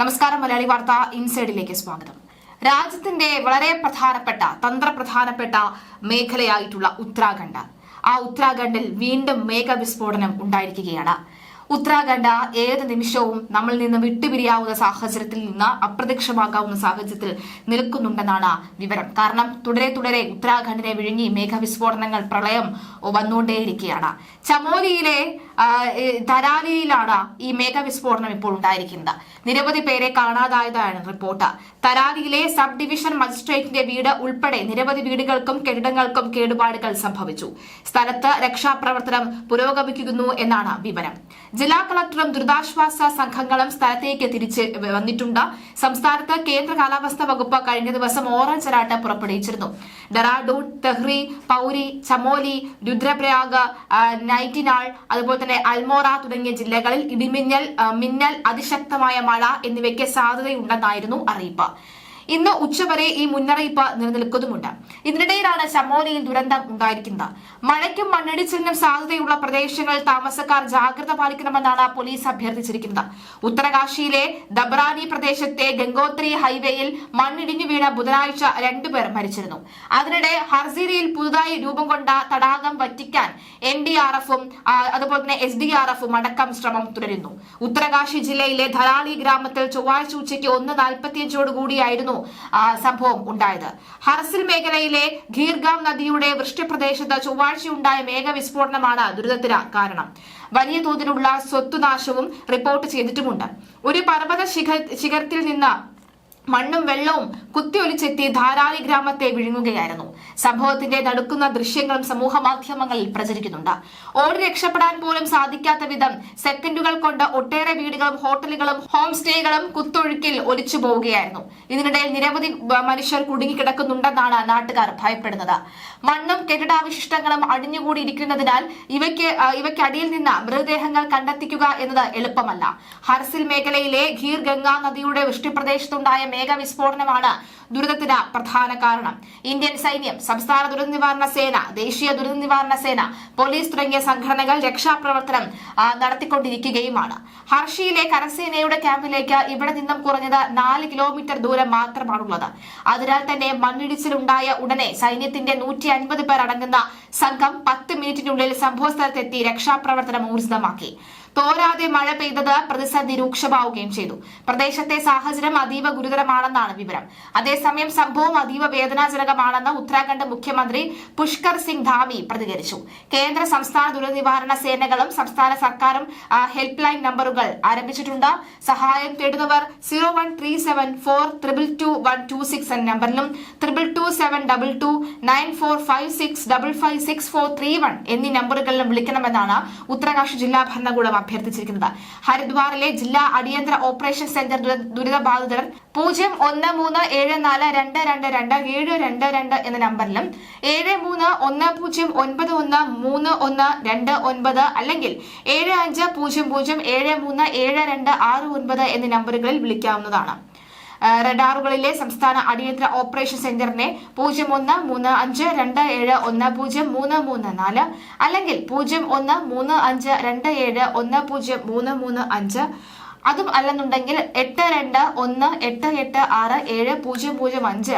നമസ്കാരം മലയാളി വാർത്ത ഇൻസൈഡിലേക്ക് സ്വാഗതം. രാജ്യത്തിന്റെ വളരെ പ്രധാനപ്പെട്ട തന്ത്രപ്രധാനപ്പെട്ട മേഖലയായിട്ടുള്ള ഉത്തരാഖണ്ഡ്. ആ ഉത്തരാഖണ്ഡിൽ വീണ്ടും മേഘ വിസ്ഫോടനം ഉണ്ടായിരിക്കുകയാണ്. ഉത്തരാഖണ്ഡ് ഏത് നിമിഷവും നമ്മളിൽ നിന്ന് വിട്ടുപിരിയാവുന്ന സാഹചര്യത്തിൽ നിന്ന് അപ്രത്യക്ഷമാകാവുന്ന സാഹചര്യത്തിൽ നിൽക്കുന്നുണ്ടെന്നാണ് വിവരം. കാരണം തുടരെ തുടരെ ഉത്തരാഖണ്ഡിനെ വിഴുങ്ങി മേഘവിസ്ഫോടനങ്ങൾ പ്രളയം വന്നുകൊണ്ടേയിരിക്കുകയാണ്. ചമോലിയിലെ തരാലിയിലാണ് ഈ മേഘവിസ്ഫോടനം ഇപ്പോൾ ഉണ്ടായിരിക്കുന്നത്. നിരവധി പേരെ കാണാതായതാണ് റിപ്പോർട്ട്. തരാലിയിലെ സബ് ഡിവിഷൻ മജിസ്ട്രേറ്റിന്റെ വീട് ഉൾപ്പെടെ നിരവധി വീടുകൾക്കും കെട്ടിടങ്ങൾക്കും കേടുപാടുകൾ സംഭവിച്ചു. സ്ഥലത്ത് രക്ഷാപ്രവർത്തനം പുരോഗമിക്കുന്നു എന്നാണ് വിവരം. ജില്ലാ കളക്ടറും ദുരിതാശ്വാസ സംഘങ്ങളും സ്ഥലത്തേക്ക് തിരിച്ച് വന്നിട്ടുണ്ട്. സംസ്ഥാനത്ത് കേന്ദ്ര കാലാവസ്ഥാ വകുപ്പ് കഴിഞ്ഞ ദിവസം ഓറഞ്ച് അലർട്ട് പുറപ്പെടുവിച്ചിരുന്നു. ഡെറാഡൂൺ തെഹ്രി പൌരി ചമോലി രുദ്രപ്രയാഗ് നൈറ്റിനാൾ അതുപോലെ തന്നെ അൽമോറ തുടങ്ങിയ ജില്ലകളിൽ ഇടിമിന്നൽ മിന്നൽ അതിശക്തമായ മഴ എന്നിവയ്ക്ക് സാധ്യതയുണ്ടെന്നായിരുന്നു അറിയിപ്പ്. ഇന്ന് ഉച്ചവരെ ഈ മുന്നറിയിപ്പ് നിലനിൽക്കുന്നുമുണ്ട്. ഇതിനിടയിലാണ് ചമോലിയിൽ ദുരന്തം ഉണ്ടായിരിക്കുന്നത്. മഴയ്ക്കും മണ്ണിടിച്ചിലിനും സാധ്യതയുള്ള പ്രദേശങ്ങൾ താമസക്കാർ ജാഗ്രത പാലിക്കണമെന്നാണ് പോലീസ് അഭ്യർത്ഥിച്ചിരിക്കുന്നത്. ഉത്തരകാശിയിലെ ദബ്രാനി പ്രദേശത്തെ ഗംഗോത്രി ഹൈവേയിൽ മണ്ണിടിഞ്ഞു വീണ ബുധനാഴ്ച രണ്ടുപേർ മരിച്ചിരുന്നു. അതിനിടെ ഹർസീരിയിൽ പുതുതായി രൂപം കൊണ്ട തടാകം വറ്റിക്കാൻ എൻ ഡി ആർ എഫും അതുപോലെ തന്നെ എസ് ഡി ആർ എഫും അടക്കം ശ്രമം തുടരുന്നു. ഉത്തരകാശി ജില്ലയിലെ ധലാളി ഗ്രാമത്തിൽ ചൊവ്വാഴ്ച ഉച്ചയ്ക്ക് ഒന്ന് നാൽപ്പത്തിയഞ്ചോട് ആ, സംഭവം ഉണ്ടായത്. ഹർസിൽ മേഖലയിലെ ഖീർഗാം നദിയുടെ വൃഷ്ടിപ്രദേശത്ത് ചൊവ്വാഴ്ചയുണ്ടായ മേഘവിസ്ഫോടനമാണ് ദുരിതത്തിന് കാരണം. വലിയ തോതിലുള്ള സ്വത്തുനാശവും റിപ്പോർട്ട് ചെയ്തിട്ടുമുണ്ട്. ഒരു പർവത ശിഖ ശിഖരത്തിൽ നിന്ന് മണ്ണും വെള്ളവും കുത്തിയൊലിച്ചെത്തി ധാരാളി ഗ്രാമത്തെ വിഴുങ്ങുകയായിരുന്നു. സംഭവത്തിന്റെ നടുക്കുന്ന ദൃശ്യങ്ങളും സമൂഹ മാധ്യമങ്ങളിൽ പ്രചരിക്കുന്നുണ്ട്. ഓടി രക്ഷപ്പെടാൻ പോലും സാധിക്കാത്ത വിധം സെക്കൻഡുകൾ കൊണ്ട് ഒട്ടേറെ വീടുകളും ഹോട്ടലുകളും ഹോം സ്റ്റേകളും കുത്തൊഴുക്കിൽ ഒലിച്ചു പോവുകയായിരുന്നു. ഇതിനിടയിൽ നിരവധി മനുഷ്യർ കുടുങ്ങിക്കിടക്കുന്നുണ്ടെന്നാണ് നാട്ടുകാർ ഭയപ്പെടുന്നത്. മണ്ണും കെട്ടിടാവശിഷ്ടങ്ങളും അടിഞ്ഞുകൂടിയിരിക്കുന്നതിനാൽ ഇവയ്ക്ക് ഇവയ്ക്കടിയിൽ നിന്ന് മൃതദേഹങ്ങൾ കണ്ടെത്തിക്കുക എന്നത് എളുപ്പമല്ല. ഹർസിൽ മേഖലയിലെ ഖീർ ഗംഗാ നദിയുടെ വൃഷ്ടിപ്രദേശത്തുണ്ടായ മേഘവിസ്ഫോടനമാണ് ദുരിതത്തിന് പ്രധാന കാരണം. ഇന്ത്യൻ സൈന്യം സംസ്ഥാന ദുരന്ത നിവാരണ സേന ദേശീയ ദുരന്ത നിവാരണ സേന പോലീസ് തുടങ്ങിയ സംഘടനകൾ രക്ഷാപ്രവർത്തനം നടത്തിക്കൊണ്ടിരിക്കുകയുമാണ്. ഹർഷിയിലെ കരസേനയുടെ ക്യാമ്പിലേക്ക് ഇവിടെ നിന്നും കുറഞ്ഞത് നാല് കിലോമീറ്റർ ദൂരം മാത്രമാണുള്ളത്. അതിനാൽ തന്നെ മണ്ണിടിച്ചിലുണ്ടായ ഉടനെ സൈന്യത്തിന്റെ നൂറ്റി അൻപത് പേർ അടങ്ങുന്ന സംഘം പത്ത് മിനിറ്റിനുള്ളിൽ സംഭവസ്ഥലത്തെത്തി രക്ഷാപ്രവർത്തനം ഊർജിതമാക്കി. തോരാതെ മഴ പെയ്തത് പ്രതിസന്ധി രൂക്ഷമാവുകയും ചെയ്തു. പ്രദേശത്തെ സാഹചര്യം അതീവ ഗുരുതരമാണെന്നാണ് വിവരം. അതേസമയം സംഭവം അതീവ വേദനാജനകമാണെന്ന് ഉത്തരാഖണ്ഡ് മുഖ്യമന്ത്രി പുഷ്കർ സിംഗ് ധാമി പ്രതികരിച്ചു. കേന്ദ്ര സംസ്ഥാന ദുരന്തനിവാരണ സേനകളും സംസ്ഥാന സർക്കാരും ഹെൽപ്പ് ലൈൻ നമ്പറുകൾ ആരംഭിച്ചിട്ടുണ്ട്. സഹായം തേടുന്നവർ zero one three seven four triple two one two six എന്ന നമ്പറിലും triple two seven double two nine four five six double five six four three one എന്നീ നമ്പറുകളിലും വിളിക്കണമെന്നാണ് ഉത്തരാഖണ്ഡ് ജില്ലാ ഭരണകൂടം അഭ്യർത്ഥിച്ചിരിക്കുന്നത്. ഹരിദ്വാറിലെ ജില്ലാ അടിയന്തര ഓപ്പറേഷൻ സെന്റർ ദുര- ദുരിതബാധിതർ പൂജ്യം ഒന്ന് മൂന്ന് ഏഴ് നാല് രണ്ട് രണ്ട് രണ്ട് ഏഴ് രണ്ട് രണ്ട് എന്ന നമ്പറിലും ഏഴ് മൂന്ന് ഒന്ന് പൂജ്യം ഒൻപത് ഒന്ന് മൂന്ന് ഒന്ന് രണ്ട് ഒൻപത് അല്ലെങ്കിൽ ഏഴ് അഞ്ച് പൂജ്യം പൂജ്യം ഏഴ് മൂന്ന് ഏഴ് രണ്ട് ആറ് ഒൻപത് എന്നീ നമ്പറുകളിൽ വിളിക്കാവുന്നതാണ്. റഡാറുകളിലെ സംസ്ഥാന അടിയന്തര ഓപ്പറേഷൻ സെന്ററിനെ പൂജ്യം ഒന്ന് മൂന്ന് അഞ്ച് രണ്ട് ഏഴ് ഒന്ന് പൂജ്യം മൂന്ന് മൂന്ന് നാല് അല്ലെങ്കിൽ പൂജ്യം ഒന്ന് മൂന്ന് അഞ്ച് രണ്ട് ഏഴ് ഒന്ന് പൂജ്യം മൂന്ന് മൂന്ന് അഞ്ച്. അതും അല്ലെന്നുണ്ടെങ്കിൽ എട്ട് രണ്ട് ഒന്ന് എട്ട് എട്ട് ആറ് ഏഴ് പൂജ്യം പൂജ്യം അഞ്ച്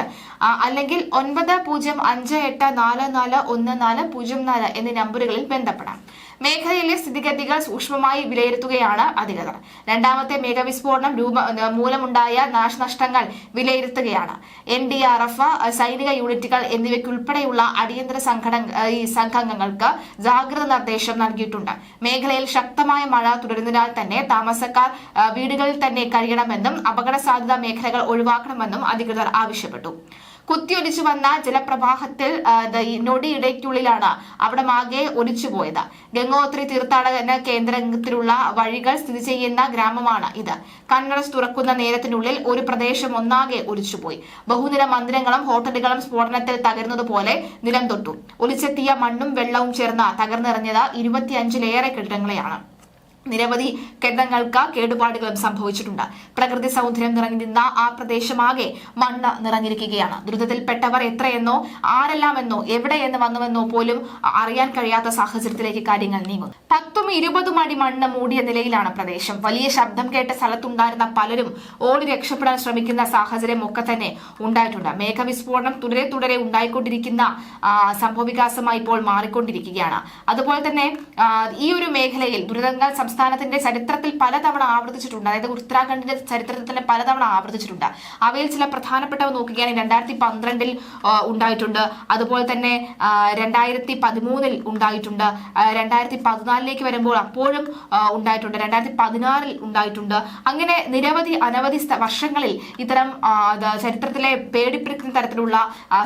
അല്ലെങ്കിൽ ഒൻപത് പൂജ്യം അഞ്ച് എട്ട് നാല് നാല് ഒന്ന് നാല് പൂജ്യം നാല് എന്നീ നമ്പറുകളിൽ ബന്ധപ്പെടാം. മേഖലയിലെ സ്ഥിതിഗതികൾ സൂക്ഷ്മമായി വിലയിരുത്തുകയാണ് അധികൃതർ. രണ്ടാമത്തെ മേഘവിസ്ഫോടനം രൂപ മൂലമുണ്ടായ നാശനഷ്ടങ്ങൾ വിലയിരുത്തുകയാണ്. എൻ ഡി ആർ എഫ് സൈനിക യൂണിറ്റുകൾ എന്നിവയ്ക്കുൾപ്പെടെയുള്ള അടിയന്തര സംഘടന ഈ സംഘങ്ങൾക്ക് ജാഗ്രത നിർദ്ദേശം നൽകിയിട്ടുണ്ട്. മേഖലയിൽ ശക്തമായ മഴ തുടരുന്നതിനാൽ തന്നെ താമസക്കാർ വീടുകളിൽ തന്നെ കഴിയണമെന്നും അപകട സാധ്യത മേഖലകൾ ഒഴിവാക്കണമെന്നും അധികൃതർ ആവശ്യപ്പെട്ടു. കുത്തിയൊലിച്ചു വന്ന ജലപ്രവാഹത്തിൽ നൊടിയിടയ്ക്കുള്ളിലാണ് അവിടെ ആകെ ഒലിച്ചുപോയത് ഗംഗോത്രി തീർത്ഥാടന കേന്ദ്രത്തിലുള്ള വഴികൾ സ്ഥിതി ചെയ്യുന്ന ഗ്രാമമാണ് ഇത്. കൺഗ്രസ് തുറക്കുന്ന നേരത്തിനുള്ളിൽ ഒരു പ്രദേശം ഒന്നാകെ ഒലിച്ചുപോയി. ബഹുനില മന്ദിരങ്ങളും ഹോട്ടലുകളും സ്ഫോടനത്തിൽ തകർന്നതുപോലെ നിലം തൊട്ടു. ഒലിച്ചെത്തിയ മണ്ണും വെള്ളവും ചേർന്ന തകർന്നിറങ്ങിയത് ഇരുപത്തിയഞ്ചിലേറെ കെട്ടിടങ്ങളെയാണ്. നിരവധി കെട്ടിടങ്ങൾക്ക് കേടുപാടുകളും സംഭവിച്ചിട്ടുണ്ട്. പ്രകൃതി സൗന്ദര്യം നിറഞ്ഞു നിന്ന ആ പ്രദേശമാകെ മണ്ണ് നിറഞ്ഞിരിക്കുകയാണ്. ദുരിതത്തിൽപ്പെട്ടവർ എത്രയെന്നോ ആരെല്ലാമെന്നോ എവിടെയെന്ന് വന്നുവെന്നോ പോലും അറിയാൻ കഴിയാത്ത സാഹചര്യത്തിലേക്ക് കാര്യങ്ങൾ നീങ്ങുന്നു. പത്തും ഇരുപതും അടി മണ്ണ് മൂടിയ നിലയിലാണ് പ്രദേശം. വലിയ ശബ്ദം കേട്ട സ്ഥലത്തുണ്ടായിരുന്ന പലരും ഓടി രക്ഷപ്പെടാൻ ശ്രമിക്കുന്ന സാഹചര്യം ഒക്കെ തന്നെ ഉണ്ടായിട്ടുണ്ട്. മേഘവിസ്ഫോടനം തുടരെ തുടരെ ഉണ്ടായിക്കൊണ്ടിരിക്കുന്ന സംഭവവികാസമായി ഇപ്പോൾ മാറിക്കൊണ്ടിരിക്കുകയാണ്. അതുപോലെ തന്നെ ഈ ഒരു മേഖലയിൽ ദുരിതങ്ങൾ സംസ്ഥാനത്തിന്റെ ചരിത്രത്തിൽ പലതവണ ആവർത്തിച്ചിട്ടുണ്ട്. അതായത് ഉത്തരാഖണ്ഡിന്റെ ചരിത്രത്തിൽ തന്നെ പലതവണ ആവർത്തിച്ചിട്ടുണ്ട്. അവയിൽ ചില പ്രധാനപ്പെട്ടവ നോക്കുകയാണെങ്കിൽ രണ്ടായിരത്തി പന്ത്രണ്ടിൽ ഉണ്ടായിട്ടുണ്ട്. അതുപോലെ തന്നെ രണ്ടായിരത്തി പതിമൂന്നിൽ ഉണ്ടായിട്ടുണ്ട്. രണ്ടായിരത്തി പതിനാലിലേക്ക് വരുമ്പോൾ അപ്പോഴും ഉണ്ടായിട്ടുണ്ട്. രണ്ടായിരത്തി പതിനാറിൽ ഉണ്ടായിട്ടുണ്ട്. അങ്ങനെ നിരവധി അനവധി വർഷങ്ങളിൽ ഇത്തരം ചരിത്രത്തിലെ പേടിപ്പിടിക്കുന്ന തരത്തിലുള്ള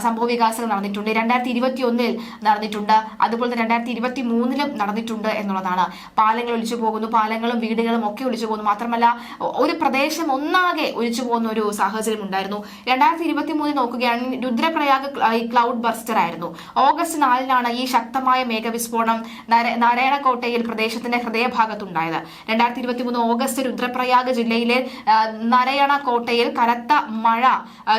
സംഭവ വികാസങ്ങൾ നടന്നിട്ടുണ്ട്. രണ്ടായിരത്തി ഇരുപത്തി ഒന്നിൽ നടന്നിട്ടുണ്ട്. അതുപോലെ തന്നെ രണ്ടായിരത്തി ഇരുപത്തി മൂന്നിലും നടന്നിട്ടുണ്ട് എന്നുള്ളതാണ്. പാലങ്ങൾ ഒലിച്ചു പോകുന്നു. പാലങ്ങളും വീടുകളും ഒക്കെ ഒലിച്ചു പോകുന്നു. മാത്രമല്ല ഒരു പ്രദേശം ഒന്നാകെ ഒലിച്ചു പോകുന്ന ഒരു സാഹചര്യം ഉണ്ടായിരുന്നു. രണ്ടായിരത്തി ഇരുപത്തി മൂന്നിൽ നോക്കുകയാണെങ്കിൽ രുദ്രപ്രയാഗ് ക്ലൗഡ് ബർസ്റ്റർ ആയിരുന്നു. ഓഗസ്റ്റ് നാലിനാണ് ഈ ശക്തമായ മേഘവിസ്ഫോടനം നര- നാരായണക്കോട്ടയിൽ പ്രദേശത്തിന്റെ ഹൃദയഭാഗത്തുണ്ടായത്. രണ്ടായിരത്തി ഇരുപത്തി മൂന്ന് ഓഗസ്റ്റ് രുദ്രപ്രയാഗ് ജില്ലയിലെ ആ, നരയണ കോട്ടയിൽ കനത്ത മഴ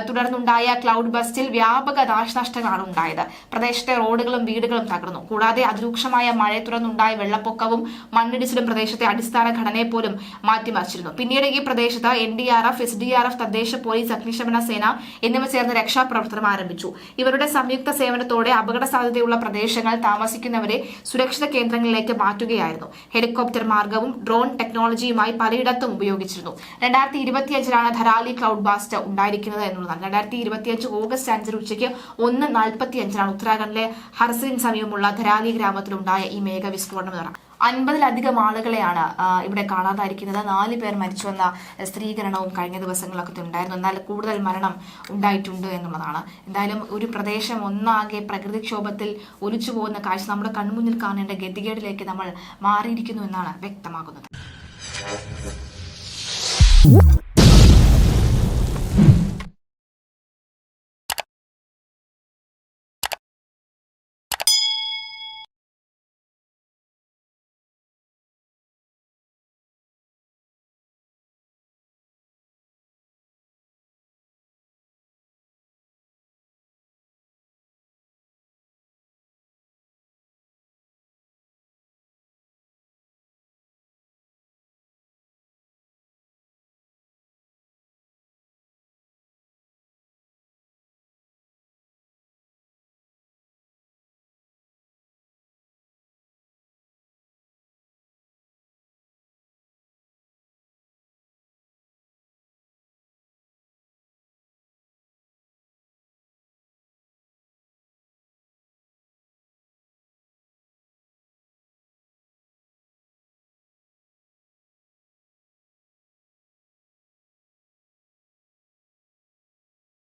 തുടർന്നുണ്ടായ ക്ലൗഡ് ബസ്റ്റിൽ വ്യാപക നാശനഷ്ടങ്ങളാണ് ഉണ്ടായത്. പ്രദേശത്തെ റോഡുകളും വീടുകളും തകർന്നു. കൂടാതെ അതിരൂക്ഷമായ മഴയെ തുടർന്നുണ്ടായ വെള്ളപ്പൊക്കവും മണ്ണിടിച്ചിലും പ്രദേശത്തെ അടിസ്ഥാന ഘടനയെ പോലും മാറ്റിമറിച്ചിരുന്നു. പിന്നീട് ഈ പ്രദേശത്ത് N D R F S D R F തദ്ദേശ പോലീസ് അഗ്നിശമന സേന എന്നിവ ചേർന്ന് രക്ഷാപ്രവർത്തനം ആരംഭിച്ചു. ഇവരുടെ സംയുക്ത സേവനത്തോടെ അപകട സാധ്യതയുള്ള പ്രദേശങ്ങൾ താമസിക്കുന്നവരെ സുരക്ഷിത കേന്ദ്രങ്ങളിലേക്ക് മാറ്റുകയായിരുന്നു. ഹെലികോപ്റ്റർ മാർഗവും ഡ്രോൺ ടെക്നോളജിയുമായി പലയിടത്തും ഉപയോഗിച്ചിരുന്നു. രണ്ടായിരത്തി ഇരുപത്തിയഞ്ചിലാണ് ധരാലി ക്ലൗഡ് ബാസ്റ്റ് ഉണ്ടായിരിക്കുന്നത് എന്നുള്ളതാണ്. രണ്ടായിരത്തി ഇരുപത്തിയഞ്ച് ഓഗസ്റ്റ് അഞ്ചിന് ഉച്ചയ്ക്ക് ഒന്ന് നാൽപ്പത്തിയഞ്ചിലാണ് ഉത്തരാഖണ്ഡിലെ ഹർസിൻ സമീപമുള്ള ധരാലി ഗ്രാമത്തിലുണ്ടായ ഈ മേഘവിസ്ഫോടനം എന്ന് അൻപതിലധികം ആളുകളെയാണ് ഇവിടെ കാണാതായിരിക്കുന്നത്. നാല് പേർ മരിച്ചു മരിച്ചുവെന്ന സ്ത്രീകരണവും കഴിഞ്ഞ ദിവസങ്ങളൊക്കെ ഉണ്ടായിരുന്നു. എന്നാൽ കൂടുതൽ മരണം ഉണ്ടായിട്ടുണ്ട് എന്നുള്ളതാണ്. എന്തായാലും ഒരു പ്രദേശം ഒന്നാകെ പ്രകൃതിക്ഷോഭത്തിൽ ഒലിച്ചു പോകുന്ന കാഴ്ച നമ്മുടെ കൺമുന്നിൽ കാണേണ്ട ഗതികേടിലേക്ക് നമ്മൾ മാറിയിരിക്കുന്നു എന്നാണ് വ്യക്തമാകുന്നത്.